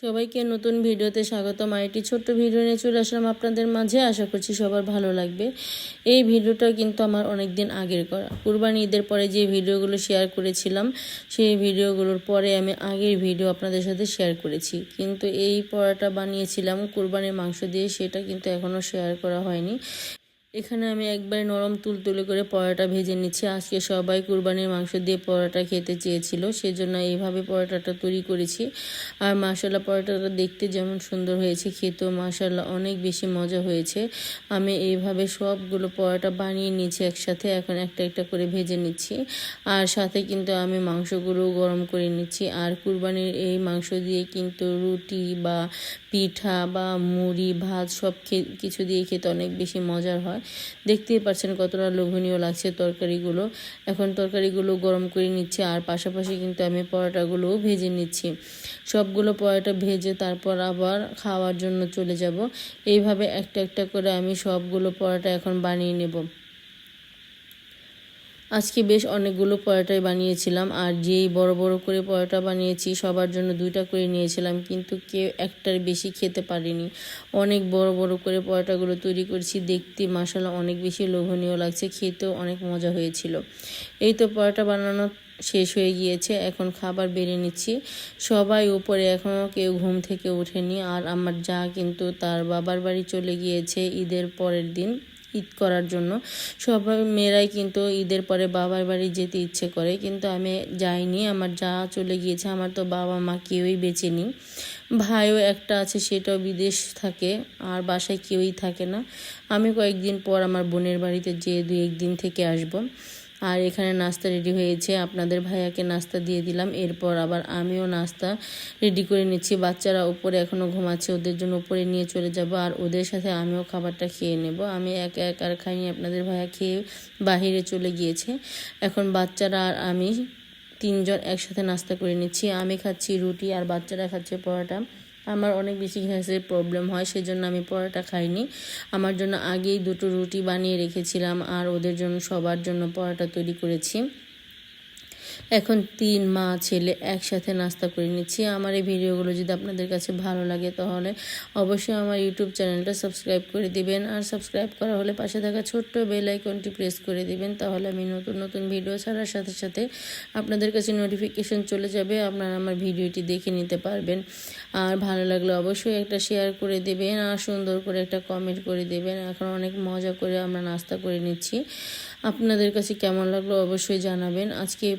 সবাইকে নতুন ভিডিওতে স্বাগতম। আর একটি ছোট্ট ভিডিও নিয়ে চলে আসলাম আপনাদের মাঝে। আশা করছি সবার ভালো লাগবে। এই ভিডিওটা কিন্তু আমার অনেক দিন আগের করা। কুরবানি ঈদের পরে যে ভিডিওগুলো শেয়ার করেছিলাম, সেই ভিডিওগুলোর পরে আমি আগের ভিডিও আপনাদের সাথে শেয়ার করেছি। কিন্তু এই পরোটা বানিয়েছিলাম কুরবানির মাংস দিয়ে, সেটা কিন্তু এখনও শেয়ার করা হয়নি। এখানে আমি একবারে নরম তুলতুলে করে পরোটা ভেজে নিচ্ছি। আজকে সবাই কুরবানির মাংস দিয়ে পরোটা খেতে চেয়েছিল, সেজন্য এইভাবে পরোটাটা তৈরি করেছি। আর মাসাল্লাহ পরোটাটা দেখতে যেমন সুন্দর হয়েছে, খেতেও মাসাল্লাহ অনেক বেশি মজা হয়েছে। আমি এইভাবে সবগুলো পরোটা বানিয়ে নিয়েছি একসাথে, এখন একটা একটা করে ভেজে নিচ্ছি। আর সাথে কিন্তু আমি মাংসগুলো গরম করে নিচ্ছি। আর কুরবানির এই মাংস দিয়ে কিন্তু রুটি বা পিঠা বা মুড়ি, ভাত সব কিছু দিয়ে খেতে অনেক বেশি মজার হয়। দেখতেই পাচ্ছেন কতটা লোভনীয় লাগছে তরকারিগুলো। এখন তরকারিগুলো গরম করে নিচ্ছে আর পাশাপাশি কিন্তু আমি পরোটাগুলোও ভেজে নিচ্ছি। সবগুলো পরোটা ভেজে তারপর আবার খাওয়ার জন্য চলে যাব। এইভাবে একটা একটা করে আমি সবগুলো পরোটা এখন বানিয়ে নেব। আজকে বেশ অনেকগুলো পরোটাই বানিয়েছিলাম আর যেই বড় বড় করে পরোটা বানিয়েছি, সবার জন্য দুইটা করে নিয়েছিলাম কিন্তু কেউ একটার বেশি খেতে পারিনি। অনেক বড় বড় করে পরোটাগুলো তৈরি করেছি, দেখতে মশালা অনেক বেশি লোভনীয় লাগছে, খেতেও অনেক মজা হয়েছিল। এই তো পরোটা বানানো শেষ হয়ে গিয়েছে, এখন খাবার বেড়ে নিচ্ছি। সবাই উপরে এখনও কেউ ঘুম থেকে ওঠেনি আর আমার যা কিন্তু তার বাবার বাড়ি চলে গিয়েছে ঈদের পরের দিন। ঈদ করার জন্য। সবাই মেয়েরাই কিন্তু ঈদের পরে বাবার বাড়ি যেতে ইচ্ছে করে, কিন্তু আমি যাইনি, আমার যা চলে গিয়েছে আমার তো বাবা মা কেউই বেঁচে নেই। ভাইও একটা আছে, সেটাও বিদেশ থাকে, আর বাসায় কেউই থাকে না। আমি কয়েকদিন পর আমার বোনের বাড়িতে যেয়ে দু একদিন থেকে আসব। আর এখানে নাস্তা রেডি হয়েছে। আপনাদের ভাইয়াকে নাস্তা দিয়ে দিলাম। এরপর আবার আমিও নাস্তা রেডি করে নিচ্ছি। বাচ্চারা উপরে এখনও ঘুমাচ্ছে, ওদের জন্য উপরে নিয়ে চলে যাব আর ওদের সাথে আমিও খাবারটা খেয়ে নেব। আমি একা এক আর খাইনি, আপনাদের ভাইয়া খেয়ে বাহিরে চলে গিয়েছে। এখন বাচ্চারা আর আমি তিনজন একসাথে নাস্তা করে নিচ্ছি। আমি খাচ্ছি রুটি আর বাচ্চারা খাচ্ছে পরোটা। আমার অনেক বেশি গ্যাসের প্রবলেম হয়, সেজন্য আমি পরোটা খাইনি। আমার জন্য আগেই দুটো রুটি বানিয়ে রেখেছিলাম, আর ওদের জন্য সবার জন্য পরোটা তৈরি করেছি। এখন তিন মা ছেলে একসাথে নাস্তা করে নিচ্ছি। আমার এই ভিডিওগুলো যদি আপনাদের কাছে ভালো লাগে তাহলে অবশ্যই আমার ইউটিউব চ্যানেলটা সাবস্ক্রাইব করে দিবেন। আর সাবস্ক্রাইব করা হলে পাশে থাকা ছোট্ট বেল আইকনটি প্রেস করে দিবেন। তাহলে আমি নতুন নতুন ভিডিও ছাড়ার সাথে সাথে আপনাদের কাছে নোটিফিকেশন চলে যাবে। আপনারা আমার ভিডিওটি দেখে নিতে পারবেন। আর ভালো লাগলে অবশ্যই একটা শেয়ার করে দেবেন আর সুন্দর করে একটা কমেন্ট করে দেবেন। এখন অনেক মজা করে আমরা নাস্তা করে নিচ্ছি। আপনাদের কাছে কেমন লাগল অবশ্যই জানাবেন। আজকে এই